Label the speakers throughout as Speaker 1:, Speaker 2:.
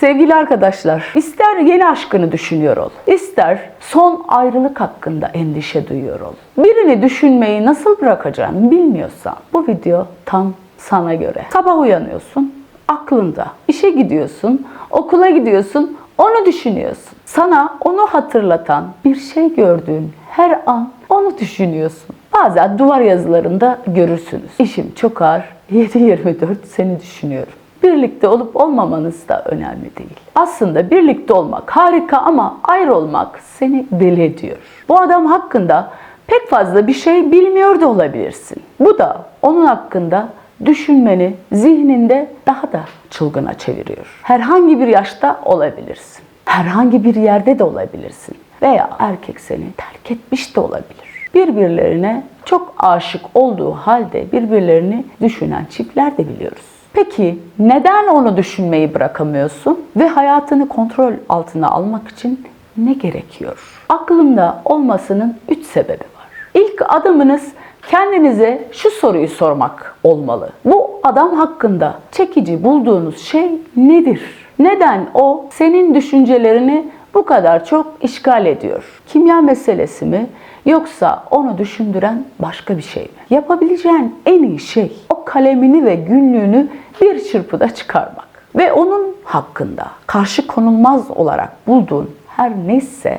Speaker 1: Sevgili arkadaşlar, ister yeni aşkını düşünüyor ol, ister son ayrılık hakkında endişe duyuyor ol. Birini düşünmeyi nasıl bırakacağını bilmiyorsan bu video tam sana göre. Sabah uyanıyorsun, aklında. İşe gidiyorsun, okula gidiyorsun, onu düşünüyorsun. Sana onu hatırlatan bir şey gördüğün her an onu düşünüyorsun. Bazen duvar yazılarında görürsünüz. İşim çok ağır, 7-24 seni düşünüyorum. Birlikte olup olmamanız da önemli değil. Aslında birlikte olmak harika ama ayrı olmak seni deli ediyor. Bu adam hakkında pek fazla bir şey bilmiyor da olabilirsin. Bu da onun hakkında düşünmeni zihninde daha da çılgına çeviriyor. Herhangi bir yaşta olabilirsin. Herhangi bir yerde de olabilirsin. Veya erkek seni terk etmiş de olabilir. Birbirlerine çok aşık olduğu halde birbirlerini düşünen çiftler de biliyoruz. Peki neden onu düşünmeyi bırakamıyorsun ve hayatını kontrol altına almak için ne gerekiyor? Aklımda olmasının üç sebebi var. İlk adımınız kendinize şu soruyu sormak olmalı. Bu adam hakkında çekici bulduğunuz şey nedir? Neden o senin düşüncelerini bu kadar çok işgal ediyor? Kimya meselesi mi yoksa onu düşündüren başka bir şey mi? Yapabileceğin en iyi şey kalemini ve günlüğünü bir çırpıda çıkarmak ve onun hakkında karşı konulmaz olarak bulduğun her neyse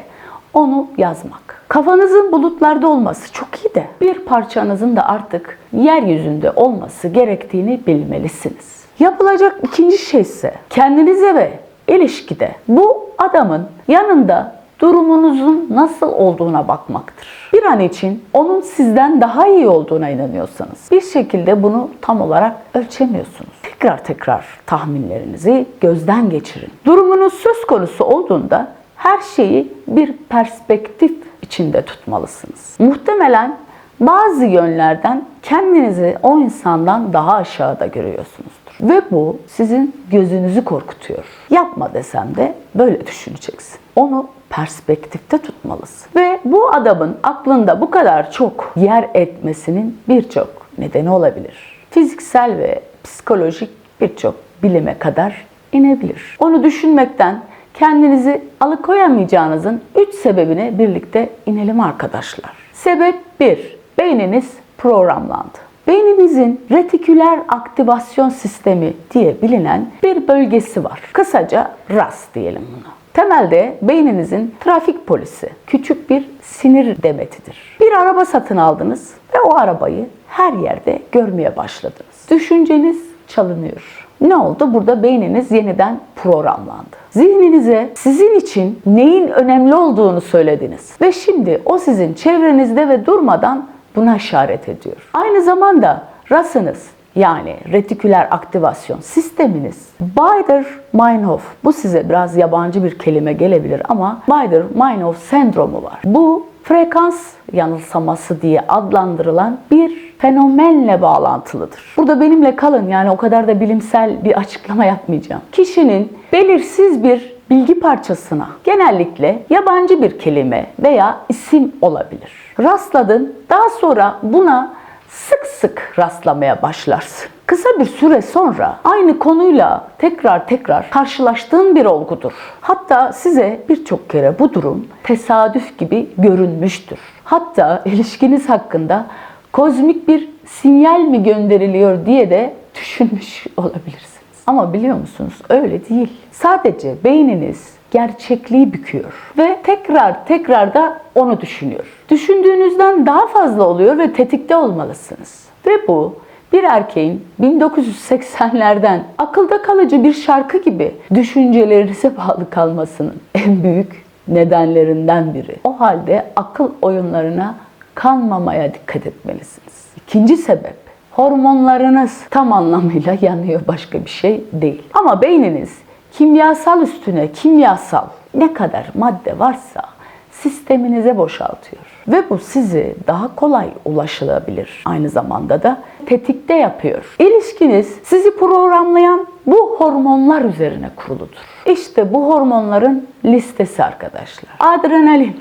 Speaker 1: onu yazmak. Kafanızın bulutlarda olması çok iyi de bir parçanızın da artık yeryüzünde olması gerektiğini bilmelisiniz. Yapılacak ikinci şey ise kendinize ve ilişkide bu adamın yanında durumunuzun nasıl olduğuna bakmaktır. Bir an için onun sizden daha iyi olduğuna inanıyorsanız bir şekilde bunu tam olarak ölçemiyorsunuz. Tekrar tekrar tahminlerinizi gözden geçirin. Durumunuz söz konusu olduğunda her şeyi bir perspektif içinde tutmalısınız. Muhtemelen bazı yönlerden kendinizi o insandan daha aşağıda görüyorsunuzdur. Ve bu sizin gözünüzü korkutuyor. Yapma desem de böyle düşüneceksin. Onu perspektifte tutmalısın. Ve bu adamın aklında bu kadar çok yer etmesinin birçok nedeni olabilir. Fiziksel ve psikolojik birçok bilime kadar inebilir. Onu düşünmekten kendinizi alıkoyamayacağınızın 3 sebebine birlikte inelim arkadaşlar. Sebep 1. Beyniniz programlandı. Beyninizin retiküler aktivasyon sistemi diye bilinen bir bölgesi var. Kısaca RAS diyelim buna. Temelde beyninizin trafik polisi, küçük bir sinir demetidir. Bir araba satın aldınız ve o arabayı her yerde görmeye başladınız. Düşünceniz çalınıyor. Ne oldu? Burada beyniniz yeniden programlandı. Zihninize sizin için neyin önemli olduğunu söylediniz. Ve şimdi o sizin çevrenizde ve durmadan buna işaret ediyor. Aynı zamanda rasınız yani retiküler aktivasyon sisteminiz Bieder-Meinhof bu size biraz yabancı bir kelime gelebilir ama Bieder-Meinhof sendromu var. Bu frekans yanılsaması diye adlandırılan bir fenomenle bağlantılıdır. Burada benimle kalın yani o kadar da bilimsel bir açıklama yapmayacağım. Kişinin belirsiz bir bilgi parçasına genellikle yabancı bir kelime veya isim olabilir. Rastladın daha sonra buna sık sık rastlamaya başlarsın. Kısa bir süre sonra aynı konuyla tekrar tekrar karşılaştığın bir olgudur. Hatta size birçok kere bu durum tesadüf gibi görünmüştür. Hatta ilişkiniz hakkında kozmik bir sinyal mi gönderiliyor diye de düşünmüş olabilirsiniz. Ama biliyor musunuz öyle değil. Sadece beyniniz gerçekliği büküyor ve tekrar tekrar da onu düşünüyor. Düşündüğünüzden daha fazla oluyor ve tetikte olmalısınız. Ve bu bir erkeğin 1980'lerden akılda kalıcı bir şarkı gibi düşüncelerinize bağlı kalmasının en büyük nedenlerinden biri. O halde akıl oyunlarına kanmamaya dikkat etmelisiniz. İkinci sebep hormonlarınız tam anlamıyla yanıyor başka bir şey değil. Ama beyniniz kimyasal üstüne kimyasal ne kadar madde varsa sisteminize boşaltıyor. Ve bu sizi daha kolay ulaşılabilir. Aynı zamanda da tetikte yapıyor. İlişkiniz sizi programlayan bu hormonlar üzerine kuruludur. İşte bu hormonların listesi arkadaşlar. Adrenalin,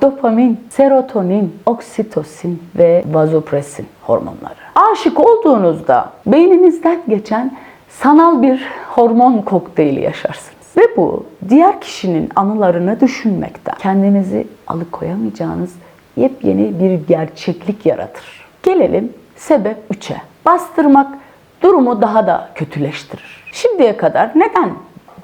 Speaker 1: dopamin, serotonin, oksitosin ve vazopresin hormonları. Aşık olduğunuzda beyninizden geçen sanal bir hormon kokteyli yaşarsınız. Ve bu diğer kişinin anılarını düşünmekten kendinizi alıkoyamayacağınız yepyeni bir gerçeklik yaratır. Gelelim sebep 3'e. Bastırmak durumu daha da kötüleştirir. Şimdiye kadar neden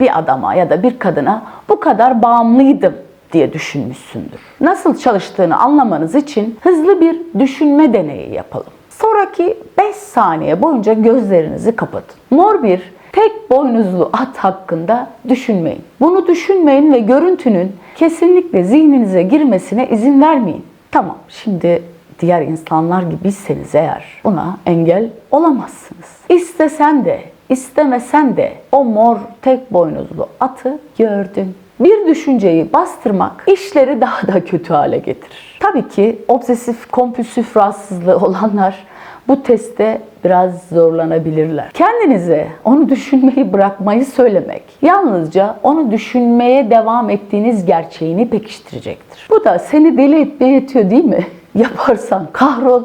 Speaker 1: bir adama ya da bir kadına bu kadar bağımlıydım diye düşünmüşsündür. Nasıl çalıştığını anlamanız için hızlı bir düşünme deneyi yapalım. Sonraki 5 saniye boyunca gözlerinizi kapatın. Mor bir tek boynuzlu at hakkında düşünmeyin. Bunu düşünmeyin ve görüntünün kesinlikle zihninize girmesine izin vermeyin. Tamam şimdi diğer insanlar gibiyseniz eğer buna engel olamazsınız. İstesen de istemesen de o mor tek boynuzlu atı gördün. Bir düşünceyi bastırmak işleri daha da kötü hale getirir. Tabii ki obsesif kompulsif rahatsızlığı olanlar bu testte biraz zorlanabilirler. Kendinize onu düşünmeyi bırakmayı söylemek, yalnızca onu düşünmeye devam ettiğiniz gerçeğini pekiştirecektir. Bu da seni deli etmeye yetiyor değil mi? Yaparsan kahrol,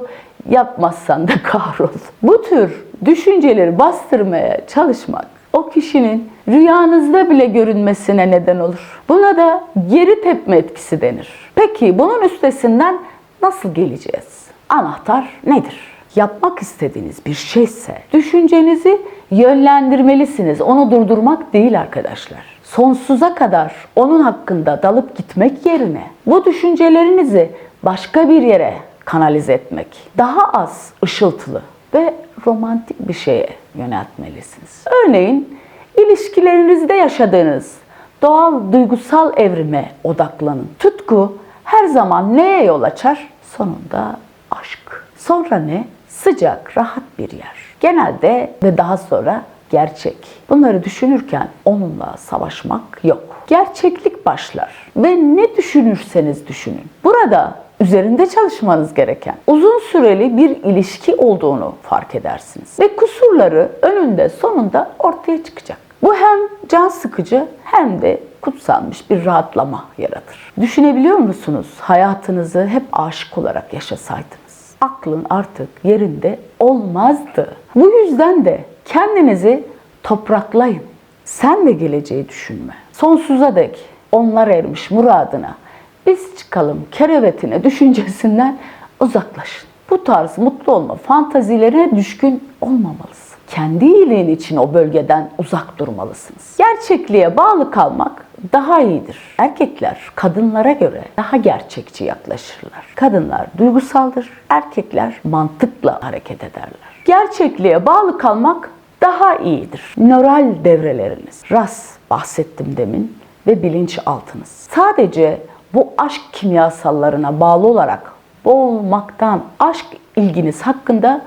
Speaker 1: yapmazsan da kahrol. Bu tür düşünceleri bastırmaya çalışmak o kişinin rüyanızda bile görünmesine neden olur. Buna da geri tepme etkisi denir. Peki bunun üstesinden nasıl geleceğiz? Anahtar nedir? Yapmak istediğiniz bir şeyse düşüncenizi yönlendirmelisiniz. Onu durdurmak değil arkadaşlar. Sonsuza kadar onun hakkında dalıp gitmek yerine bu düşüncelerinizi başka bir yere kanalize etmek, daha az ışıltılı ve romantik bir şeye yöneltmelisiniz. Örneğin ilişkilerinizde yaşadığınız doğal duygusal evrime odaklanın. Tutku her zaman neye yol açar? Sonunda aşk. Sonra ne? Sıcak, rahat bir yer. Genelde ve daha sonra gerçek. Bunları düşünürken onunla savaşmak yok. Gerçeklik başlar ve ne düşünürseniz düşünün. Burada üzerinde çalışmanız gereken uzun süreli bir ilişki olduğunu fark edersiniz. Ve kusurları önünde sonunda ortaya çıkacak. Bu hem can sıkıcı hem de kutsanmış bir rahatlama yaratır. Düşünebiliyor musunuz hayatınızı hep aşık olarak yaşasaydınız? Aklın artık yerinde olmazdı. Bu yüzden de kendinizi topraklayın. Sen de geleceği düşünme. Sonsuza dek onlar ermiş muradına. Biz çıkalım kerevetine düşüncesinden uzaklaşın. Bu tarz mutlu olma fantazilerine düşkün olmamalısın. Kendi iyiliğin için o bölgeden uzak durmalısınız. Gerçekliğe bağlı kalmak daha iyidir. Erkekler kadınlara göre daha gerçekçi yaklaşırlar. Kadınlar duygusaldır, erkekler mantıkla hareket ederler. Gerçekliğe bağlı kalmak daha iyidir. Nöral devreleriniz, ras bahsettim demin ve bilinçaltınız. Sadece bu aşk kimyasallarına bağlı olarak boğulmaktan aşk ilginiz hakkında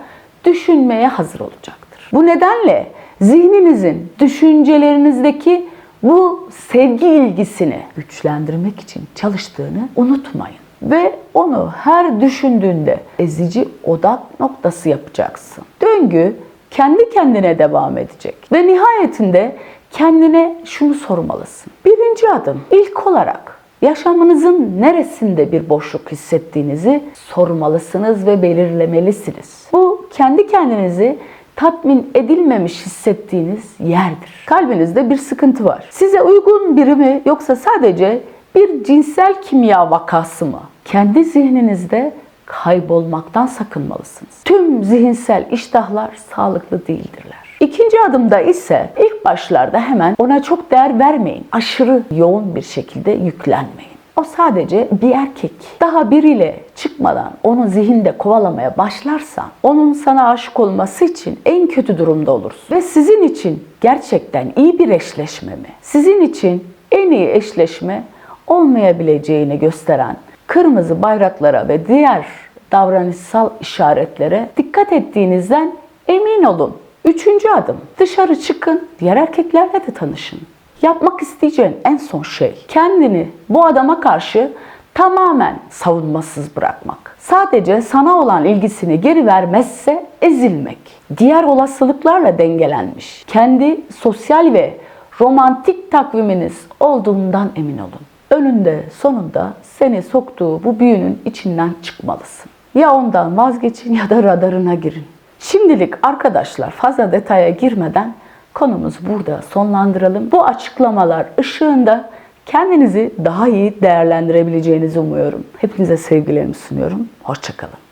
Speaker 1: düşünmeye hazır olacaktır. Bu nedenle zihninizin düşüncelerinizdeki bu sevgi ilgisini güçlendirmek için çalıştığını unutmayın. Ve onu her düşündüğünde ezici odak noktası yapacaksın. Döngü kendi kendine devam edecek. Ve nihayetinde kendine şunu sormalısın. Birinci adım ilk olarak yaşamınızın neresinde bir boşluk hissettiğinizi sormalısınız ve belirlemelisiniz. Bu kendi kendinizi tatmin edilmemiş hissettiğiniz yerdir. Kalbinizde bir sıkıntı var. Size uygun biri mi yoksa sadece bir cinsel kimya vakası mı? Kendi zihninizde kaybolmaktan sakınmalısınız. Tüm zihinsel iştahlar sağlıklı değildirler. İkinci adımda ise ilk başlarda hemen ona çok değer vermeyin. Aşırı yoğun bir şekilde yüklenmeyin. O sadece bir erkek. Daha biriyle çıkmadan onu zihinde kovalamaya başlarsan onun sana aşık olması için en kötü durumda olursun. Ve sizin için gerçekten iyi bir eşleşme mi? Sizin için en iyi eşleşme olmayabileceğini gösteren kırmızı bayraklara ve diğer davranışsal işaretlere dikkat ettiğinizden emin olun. Üçüncü adım. Dışarı çıkın, diğer erkeklerle de tanışın. Yapmak isteyeceğin en son şey kendini bu adama karşı tamamen savunmasız bırakmak. Sadece sana olan ilgisini geri vermezse ezilmek. Diğer olasılıklarla dengelenmiş. Kendi sosyal ve romantik takviminiz olduğundan emin olun. Önünde sonunda seni soktuğu bu büyünün içinden çıkmalısın. Ya ondan vazgeçin ya da radarına girin. Şimdilik arkadaşlar fazla detaya girmeden konumuzu burada sonlandıralım. Bu açıklamalar ışığında kendinizi daha iyi değerlendirebileceğinizi umuyorum. Hepinize sevgilerimi sunuyorum. Hoşçakalın.